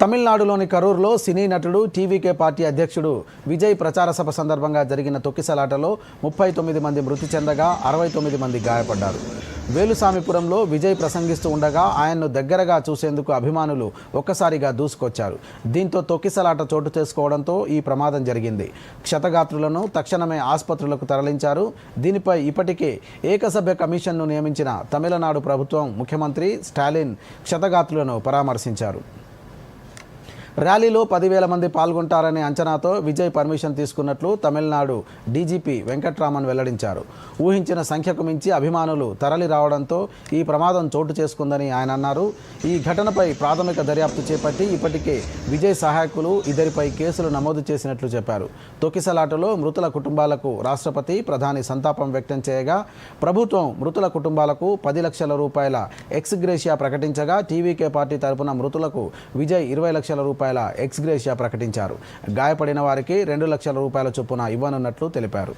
తమిళనాడులోని కరూరులో సినీ నటుడు TVK party అధ్యక్షుడు విజయ్ ప్రచార సభ సందర్భంగా జరిగిన తొక్కిసలాటలో ముప్పై తొమ్మిది మంది మృతి చెందగా అరవై తొమ్మిది మంది గాయపడ్డారు. వేలుసామిపురంలో విజయ్ ప్రసంగిస్తూ ఉండగా ఆయన్ను దగ్గరగా చూసేందుకు అభిమానులు ఒక్కసారిగా దూసుకొచ్చారు. దీంతో తొక్కిసలాట చోటు చేసుకోవడంతో ఈ ప్రమాదం జరిగింది. క్షతగాత్రులను తక్షణమే ఆసుపత్రులకు తరలించారు. దీనిపై ఇప్పటికే ఏకసభ్య కమిషన్ను నియమించిన తమిళనాడు ప్రభుత్వం ముఖ్యమంత్రి స్టాలిన్ క్షతగాత్రులను పరామర్శించారు. ర్యాలీలో పదివేల మంది పాల్గొంటారనే అంచనాతో విజయ్ పర్మిషన్ తీసుకున్నట్లు తమిళనాడు డీజీపీ వెంకట్రామన్ వెల్లడించారు. ఊహించిన సంఖ్యకు మించి అభిమానులు తరలి రావడంతో ఈ ప్రమాదం చోటు చేసుకుందని ఆయన అన్నారు. ఈ ఘటనపై ప్రాథమిక దర్యాప్తు చేపట్టి ఇప్పటికే విజయ్ సహాయకులు ఇద్దరిపై కేసులు నమోదు చేసినట్లు చెప్పారు. తొక్కిసలాటలో మృతుల కుటుంబాలకు రాష్ట్రపతి ప్రధాని సంతాపం వ్యక్తం చేయగా ప్రభుత్వం మృతుల కుటుంబాలకు పది లక్షల రూపాయల ఎక్స్గ్రేషియా ప్రకటించగా టీవీకే పార్టీ తరపున మృతులకు విజయ్ ఇరవై లక్షల రూపాయల ఎక్స్గ్రేషియా ప్రకటించారు. గాయపడిన వారికి రెండు లక్షల రూపాయల చొప్పున ఇవ్వనున్నట్లు తెలిపారు.